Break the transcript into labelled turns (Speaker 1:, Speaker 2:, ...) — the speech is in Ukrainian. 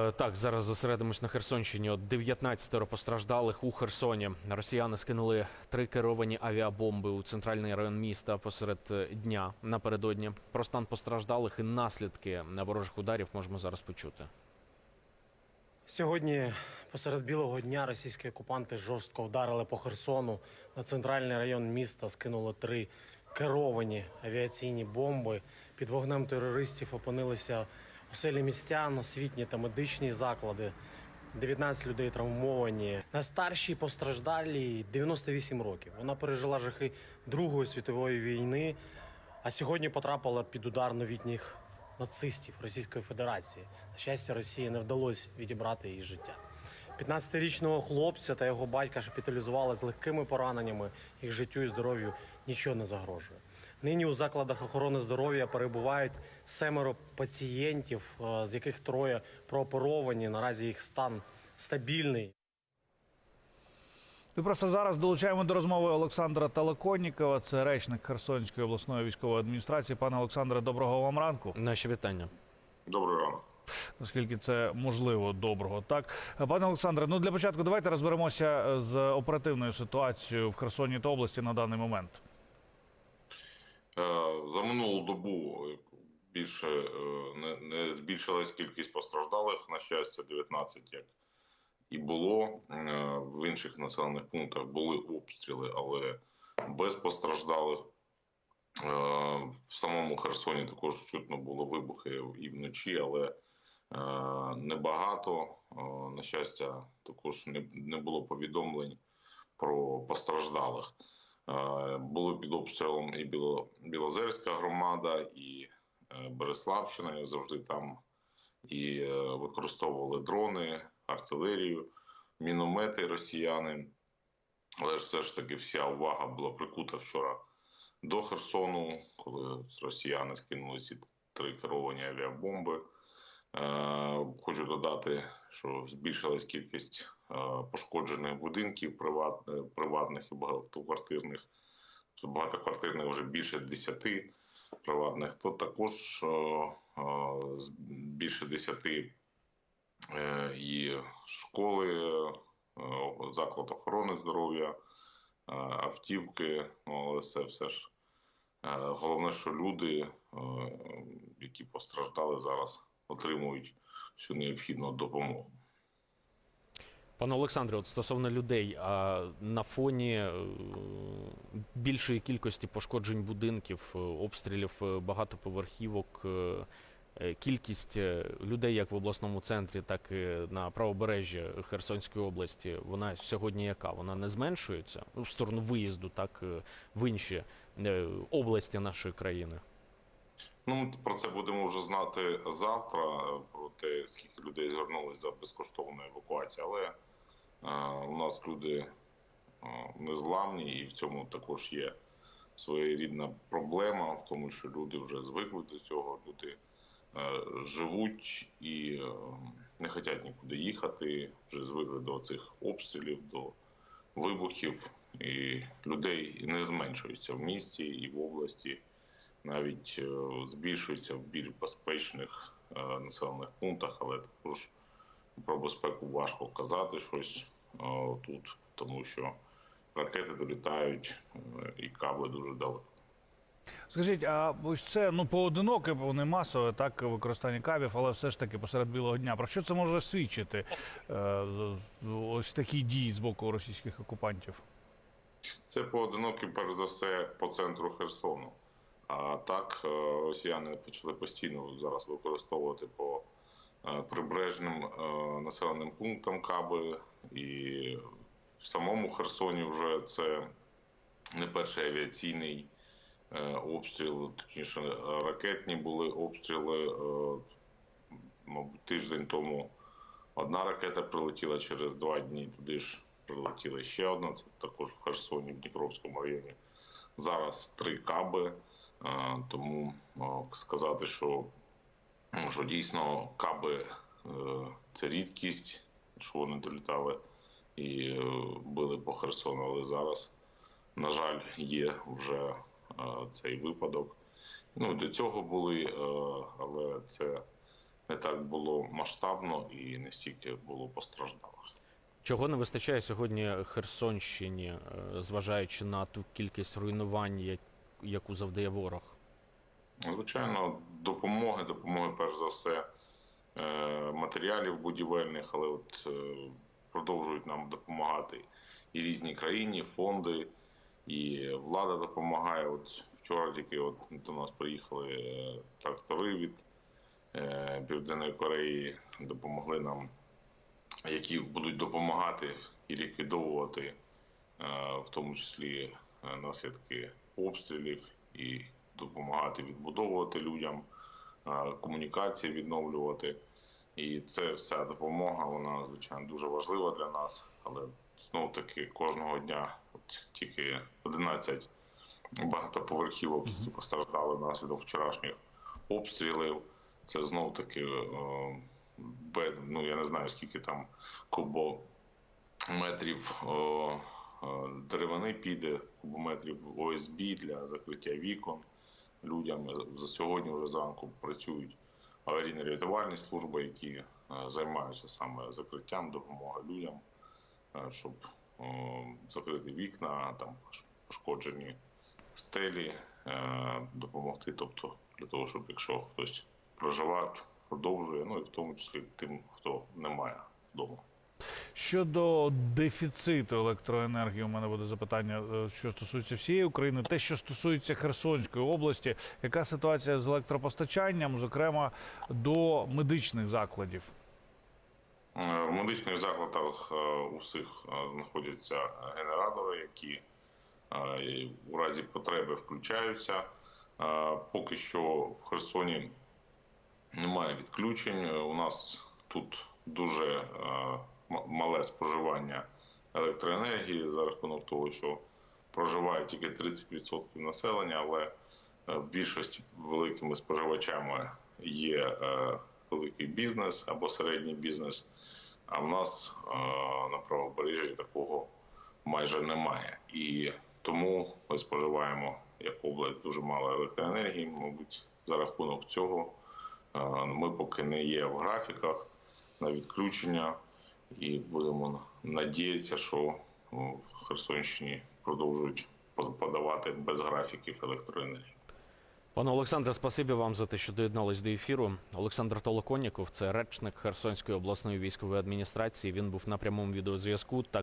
Speaker 1: Е, Так, зараз зосередимось на Херсонщині. От 19 постраждалих у Херсоні. Росіяни скинули три керовані авіабомби у центральний район міста посеред е, дня напередодні. Про стан постраждалих і наслідки ворожих ударів можемо зараз почути.
Speaker 2: Сьогодні посеред білого дня російські окупанти жорстко вдарили по Херсону. На центральний район міста скинули три керовані авіаційні бомби. Під вогнем терористів опинилися оселі містян, освітні та медичні заклади. 19 людей травмовані. Найстаршій постраждалій 98 років. Вона пережила жахи Другої світової війни, а сьогодні потрапила під удар новітніх нацистів Російської Федерації. На щастя, Росії не вдалося відібрати її життя. 15-річного хлопця та його батька шпиталізували з легкими пораненнями. Їх життю і здоров'ю нічого не загрожує. Нині у закладах охорони здоров'я перебувають семеро пацієнтів, е, з яких троє прооперовані. Наразі їх стан стабільний.
Speaker 3: Ми просто зараз долучаємо до розмови Олександра Талаконнікова, це речник Херсонської обласної військової адміністрації. Пане Олександре, доброго вам ранку.
Speaker 1: Наші вітання.
Speaker 4: Добрий ранок.
Speaker 3: Наскільки це можливо, доброго. Так, пане Олександре, ну для початку давайте розберемося з оперативною ситуацією в Херсоні та області на даний момент.
Speaker 4: Е, За минулу добу більше е, не, збільшилась кількість постраждалих. На щастя, 19, як і було. Е, В інших населених пунктах були обстріли, але без постраждалих. В самому Херсоні також чутно було вибухи і вночі, але небагато. На щастя, також не було повідомлень про постраждалих. Е, Були під обстрілом і Біло, Білозерська громада, і е, Береславщина, і завжди там і е, використовували дрони, артилерію, міномети росіяни. Але ж все ж таки вся увага була прикута вчора до Херсону, коли росіяни скинули ці три керовані авіабомби. Хочу додати, що збільшилась кількість пошкоджених будинків приват, е, приватних і багатоквартирних. Багатоквартирних вже більше 10 приватних, то також е, е, більше 10 е, і школи, е, заклад охорони здоров'я, е, автівки, ну, але це все ж. Е, Головне, що люди, е, які постраждали зараз, отримують всю необхідну допомогу.
Speaker 1: Пане Олександре, от стосовно людей, а на фоні е, більшої кількості пошкоджень будинків, е, обстрілів е, багатоповерхівок, кількість людей як в обласному центрі, так і на правобережжі Херсонської області, вона сьогодні яка? Вона не зменшується в сторону виїзду, так в інші області нашої країни.
Speaker 4: Ну, про це будемо вже знати завтра, про те, скільки людей звернулись за безкоштовну евакуацію. Але е, у нас люди е, незламні, і в цьому також є своєрідна проблема, в тому, що люди вже звикли до цього, люди е, живуть і е, не хочуть нікуди їхати, вже звикли до цих обстрілів, до вибухів, і людей не зменшується в місті і в області навіть е, збільшується в більш безпечних е, населених пунктах, але також про безпеку важко казати щось е, тут, тому що ракети долітають і кабли дуже далеко.
Speaker 3: Скажіть, а ось це ну поодиноке, вони масове, так використання кабів, але все ж таки посеред білого дня. Про що це може свідчити? Ось такі дії з боку російських окупантів?
Speaker 4: Це поодинокі, перш за все, по центру Херсону. А так е, росіяни почали постійно зараз використовувати по е, прибережним е, населеним пунктам каби. І в самому Херсоні вже це не перший авіаційний обстріл, точніше ракетні були обстріли. Мабуть, тиждень тому одна ракета прилетіла через два дні. Туди ж прилетіла ще одна. Це також в Херсоні, в Дніпровському районі. Зараз три каби. Тому сказати, що, що дійсно каби е, це рідкість, що вони долітали і е, били по Херсону. Але зараз, на жаль, є вже е, цей випадок. Ну, до цього були, але це не так було масштабно і не стільки було постраждалих.
Speaker 1: Чого не вистачає сьогодні Херсонщині, зважаючи на ту кількість руйнувань, я- яку завдає ворог?
Speaker 4: Звичайно, допомоги, допомоги, перш за все, е, матеріалів будівельних, але от е, продовжують нам допомагати і різні країни, фонди, і влада допомагає. От вчора тільки от до нас приїхали е, трактори від Південної Кореї, допомогли нам, які будуть допомагати і ліквідовувати, в тому числі наслідки обстрілів і допомагати відбудовувати людям, е, комунікації відновлювати. І це вся допомога, вона звичайно дуже важлива для нас. Але знов таки кожного дня, от тільки 11 багатоповерхівок, які постраждали внаслідок вчорашніх обстрілів. Це знов таки е, ну я не знаю скільки там кубометрів е, е, деревини піде, кубометрів ОСБ для закриття вікон людям. Сьогодні вже зранку працюють аварійно-рятувальні служби, які е, займаються саме закриттям допомоги людям, е, щоб е, закрити вікна, там пошкоджені стелі, е, допомогти, тобто для того, щоб якщо хтось проживав, продовжує, ну і в тому числі тим, хто не має вдома.
Speaker 3: Щодо дефіциту електроенергії, у мене буде запитання, е, що стосується всієї України. Те, що стосується Херсонської області, яка ситуація з електропостачанням, зокрема до медичних закладів?
Speaker 4: Е, В медичних закладах е, у всіх е, знаходяться генератори, які у разі потреби включаються. Поки що в Херсоні немає відключень. У нас тут дуже мале споживання електроенергії за рахунок того, що проживає тільки 30% населення, але е, в більшості великими споживачами є е, великий бізнес або середній бізнес. А в нас е, на правобережжі такого майже немає. І тому ми споживаємо як область дуже мало електроенергії. Мабуть, за рахунок цього ми поки не є в графіках на відключення, і будемо надіятися, що в Херсонщині продовжують подавати без графіків електроенергії.
Speaker 1: Пане Олександре, спасибі вам за те, що доєднались до ефіру. Олександр Толоконніков, це речник Херсонської обласної військової адміністрації. Він був на прямому відеозв'язку.